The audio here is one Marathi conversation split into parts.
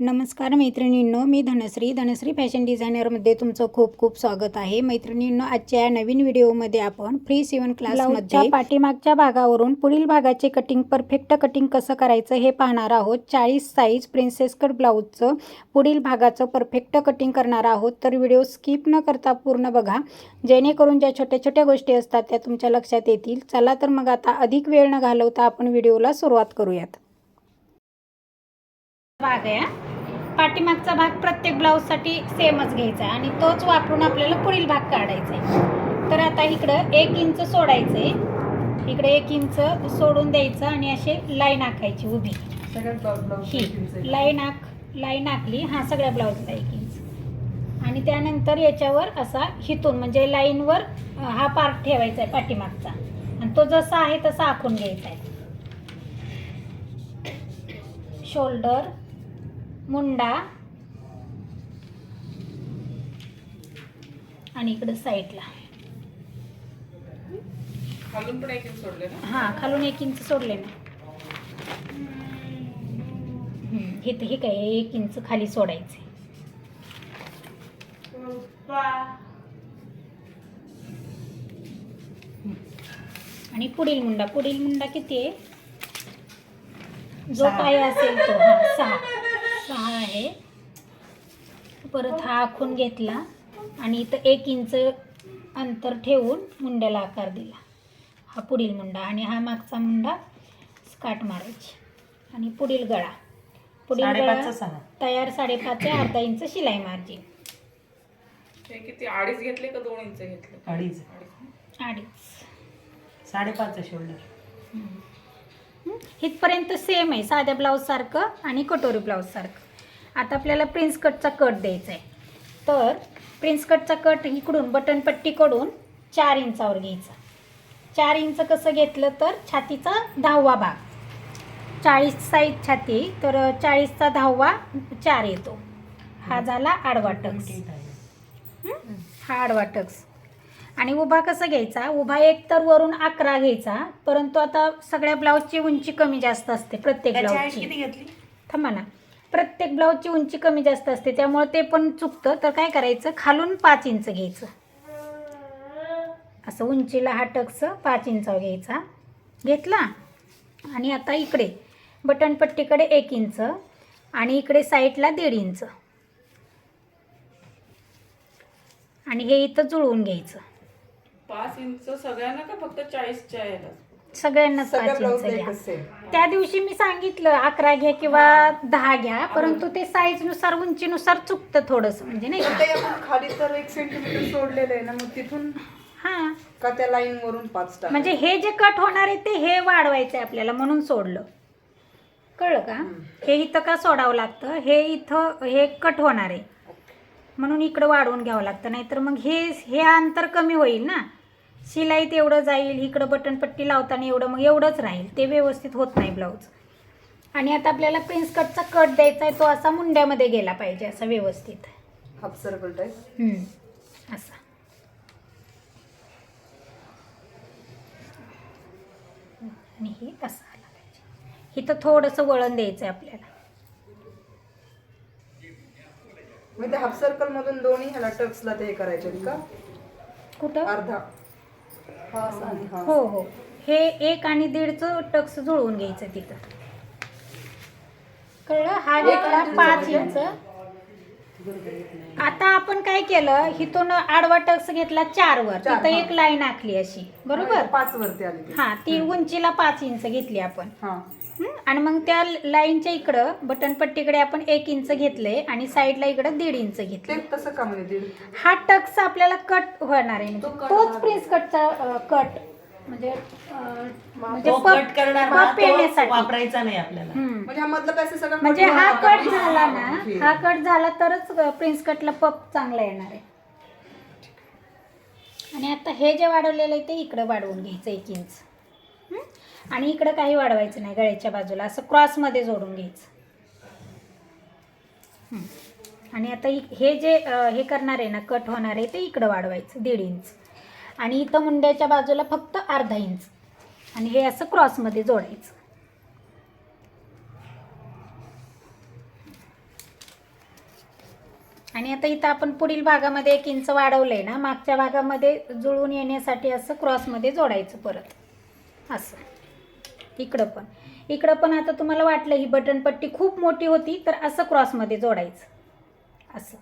नमस्कार मैत्रिणींनो मी धनश्री. धनश्री फॅशन डिझायनरमध्ये तुमचं खूप खूप स्वागत आहे. मैत्रिणींनो आजच्या या नवीन व्हिडिओमध्ये आपण फ्री सिवन क्लासमध्ये पाठीमागच्या भागावरून पुढील भागाचे कटिंग परफेक्ट कटिंग कसं करायचं हे पाहणार आहोत. चाळीस साईज प्रिन्सेस कट ब्लाऊजचं पुढील भागाचं परफेक्ट कटिंग करणार आहोत. तर व्हिडिओ स्किप न करता पूर्ण बघा. जेणेकरून ज्या छोट्या छोट्या गोष्टी असतात त्या तुमच्या लक्षात येतील. चला तर मग आता अधिक वेळ न घालवता आपण व्हिडिओला सुरुवात करूयात. भाग आहे हा. पाठीमागचा भाग प्रत्येक ब्लाऊजसाठी सेमच घ्यायचा आहे आणि तोच वापरून आपल्याला पुढील भाग काढायचा आहे. तर आता इकडं एक इंच सोडायचं आहे. इकडे एक इंच सोडून द्यायचं आणि असे लाईन आखायची उभी. ही लाईन आख लाईन आखली हा सगळ्या ब्लाऊजला एक इंच. आणि त्यानंतर याच्यावर असा हिथून म्हणजे लाईनवर हा पार्ट ठेवायचा आहे पाठीमागचा. आणि तो जसा आहे तसा आखून घ्यायचा आहे. शोल्डर मुंडा. आणि इकडं साईडला. खालून पण एक इंच सोडले ना? हां खालून एक इंच सोडले ना. हम्म, हे तर हे काय एक इंच खाली सोडायचे. हम्म. आणि पुढील मुंडा पुढील मुंडा किती आहे? जो काय असेल तो हा सहा. सहा आहे. परत हा आखून घेतला आणि इथं एक इंच अंतर ठेवून मुंड्याला आकार दिला. हा पुढील मुंडा आणि हा मागचा मुंडा काट मारायची. आणि पुढील गळा. पुढील गळा तयार साडेपाच आहे अर्धा इंच शिलाई मार्जिन. हे किती अडीच घेतले का दोन इंच घेतले? अडीच. अडीच. साडेपाच शोल्डर? इथपर्यंत सेम आहे. साध्या ब्लाऊजसारखं आणि कटोरी ब्लाऊजसारखं आता आपल्याला प्रिन्स कटचा कट द्यायचा आहे तर प्रिन्स कटचा कट इकडून बटनपट्टीकडून चार इंचावर घ्यायचा. चार इंच कसं घेतलं तर छातीचा दहावा भाग. चाळीस साईज छाती तर चाळीसचा दहावा चार येतो. हा झाला आडवा टक्स. हं? हा आडवा टक्स. आणि उभा कसा घ्यायचा? उभा एक तर वरून अकरा घ्यायचा परंतु आता सगळ्या ब्लाऊजची उंची कमी जास्त असते प्रत्येक ब्लाऊजची. थांबा ना. प्रत्येक ब्लाऊजची उंची कमी जास्त असते त्यामुळे ते पण चुकतं. तर काय करायचं? खालून पाच इंच घ्यायचं. असं उंचीला हा टक्स पाच इंचावर घ्यायचा. घेतला? आणि आता इकडे बटनपट्टीकडे एक इंच आणि इकडे साईडला दीड इंच. आणि हे इथं जुळवून घ्यायचं. पाच इंच सगळ्यांना का फक्त चाळीसच्या याला सगळ्यांनाच पाच इंच घ्या. त्या दिवशी मी सांगितलं अकरा घ्या किंवा दहा घ्या परंतु ते साईजनुसार उंचीनुसार चुकतं थोडस म्हणजे नाही ते का? आपण खाली तर एक सेंटीमीटर सोडलेलं आहे ना मग तिथून हा. का त्या लाईन वरून पाच टाक म्हणजे हे जे कट होणार आहे ते हे वाढवायचं आहे आपल्याला म्हणून सोडलं. कळलं का? हे इथं का सोडावं लागतं? हे इथं हे कट होणार आहे. म्हणून इकडं वाढवून घ्यावं लागतं नाहीतर मग हे हे अंतर कमी होईल ना. शिलाईत एवढं जाईल इकडं बटनपट्टी लावताना एवढं मग एवढंच राहील. ते व्यवस्थित होत नाही ब्लाऊज आणि आता आपल्याला प्रिन्स कटचा कट द्यायचा आहे तो असा मुंड्यामध्ये गेला पाहिजे असा व्यवस्थित. हाफ सर्कल टाईप हम्म, असा. आणि हे असं आलं पाहिजे. इथं थोडंसं वळण द्यायचं आहे आपल्याला. मग ते हाफ सर्कल मधून दोन्ही ह्याला टक्सला ते करायचे आहेत का? कुठं? अर्धा. हा असा आणि हा. हो हो. हे एक आणि दीडचं टक्स जुळवून घ्यायचं तिथं. कळलं? हा घेतला पाच इंच आता आपण काय केलं? हिथून आडवा टक्स घेतला चार वर चार, तिथं हा. एक लाईन आखली अशी. बरोबर? पाच वरती आली ती. हा ती उंचीला पाच इंच घेतली आपण. हं? आणि मग त्या लाईनच्या इकडं बटनपट्टीकडे आपण एक इंच घेतले आणि साईडला इकडं दीड इंच घेतले ते तसं का म्हणजे हा टक्स आपल्याला कट होणार आहे तो cut तोच होणार. प्रिन्स कटचा कट म्हणजे अं, म्हणजे तो पप- कट करणार पप ना, तो येण्यासाठी. वापरायचा नाही आपल्याला हं. म्हणजे हा मधला पॅसेज सगळा म्हणजे हा कट? झाला ना. हा कट झाला तरच प्रिन्स कटला पप चांगला येणार आहे आणि आता हे जे वाढवलेलं आहे ते इकडं वाढवून घ्यायचं एक इंच हं? आणि इकडं काही वाढवायचं नाही गळ्याच्या बाजूला. असं क्रॉसमध्ये जोडून घ्यायचं. आणि आता इ- हे जे हे करणार आहे ना कट होणार आहे ते इकडं वाढवायचं दीड इंच आणि इथं मुंड्याच्या बाजूला फक्त अर्धा इंच आणि हे असं क्रॉसमध्ये जोडायचं. आणि आता इथं आपण पुढील भागामध्ये एक इंच वाढवलं आहे ना मागच्या भागामध्ये जुळून येण्यासाठी असं क्रॉसमध्ये जोडायचं परत. असं. इकडं पण. इकडं पण आता तुम्हाला वाटलं ही बटनपट्टी खूप मोठी होती तर असं क्रॉसमध्ये जोडायचं. असं.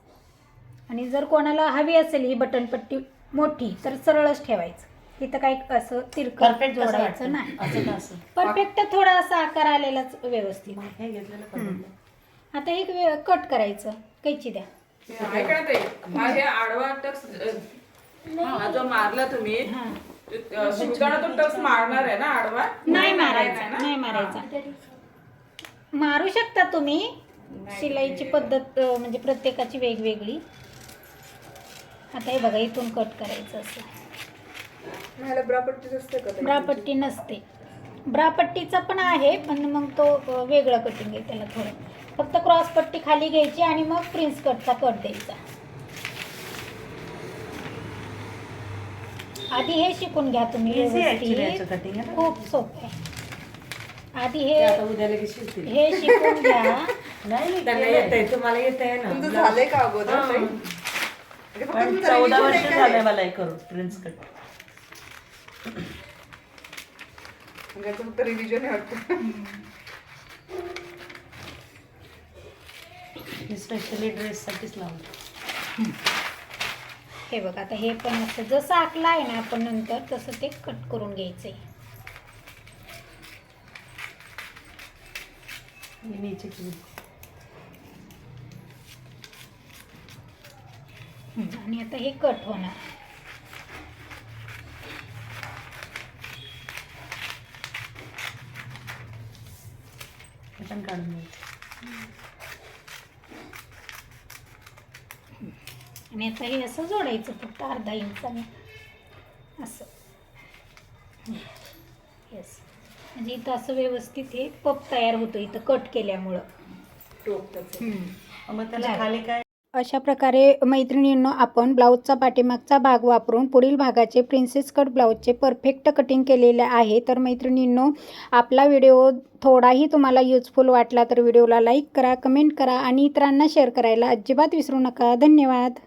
आणि जर कोणाला हवी असेल ही बटनपट्टी मोठी तर सरळच ठेवायचं. इथं काही असं तिरकट परफेक्ट जोडायचं नाही. असं का असं? परफेक्ट थोडा असा आकार आलेलाच व्यवस्थित. हे. आता एक कट करायचं. कैची द्या. हा हे आडवा हा जो मारला तुम्ही अ, शिवताना तो टक्स मारणार आहे ना आडवा? नाही ना? मारायचा नाही मारायचा. मारू शकता तुम्ही. शिलाईची पद्धत अ, म्हणजे प्रत्येकाची वेगवेगळी. आता हे बघा इथून कट करायचं असं. ह्याला ब्रापट्टीच असते का ताई? ब्रापट्टी नसते. ब्रापट्टीचा पण आहे पण मग तो अ, वेगळं कटिंग आहे त्याला थोडं. फक्त क्रॉस पट्टी खाली घ्यायची आणि मग प्रिन्स कटचा कट द्यायचा. आधी हे शिकून घ्या तुम्ही Easy आहे actually व्यवस्थित. याचं cutting आहे ना? खूप सोपं आहे आधी ते आता हे उद्या लगेच शिकतील. हे शिकून घ्या नाही त्यांना येतंय तुम्हाला येतंय ना तुमचं झालंय का अगोदर हा. ताई? म्हणजे फक्त पण तुमचं चौदा revision वर्ष आहे का झालंय हे? मला हे करून प्रिन्स कट म्हणजे याचं फक्त रिव्हिजन आहे वाटतं मी स्पेशली ड्रेस साठीच लावलं हे बघा आता हे पण असं जसं आखलं आहे ना आपण नंतर तसं ते कट करून केली हम्म, आणि आता हे कट होणार. पण काढून घ्यायचं. आणि आता हे असं जोडायचं फक्त अर्धा इंचाने असं. येस म्हणजे इथं असं व्यवस्थित हे पप तयार होतं इथं कट केल्यामुळं. मग त्याला. खाली काय? अशा प्रकारे मैत्रिणींनो आपण ब्लाऊजचा पाठीमागचा भाग वापरून पुढील भागाचे प्रिन्सेस कट ब्लाऊजचे परफेक्ट कटिंग केलेले आहे. तर मैत्रिणींनो आपला व्हिडिओ थोडाही तुम्हाला युजफुल वाटला तर व्हिडिओला लाईक करा कमेंट करा आणि इतरांना शेअर करायला अजिबात विसरू नका. धन्यवाद.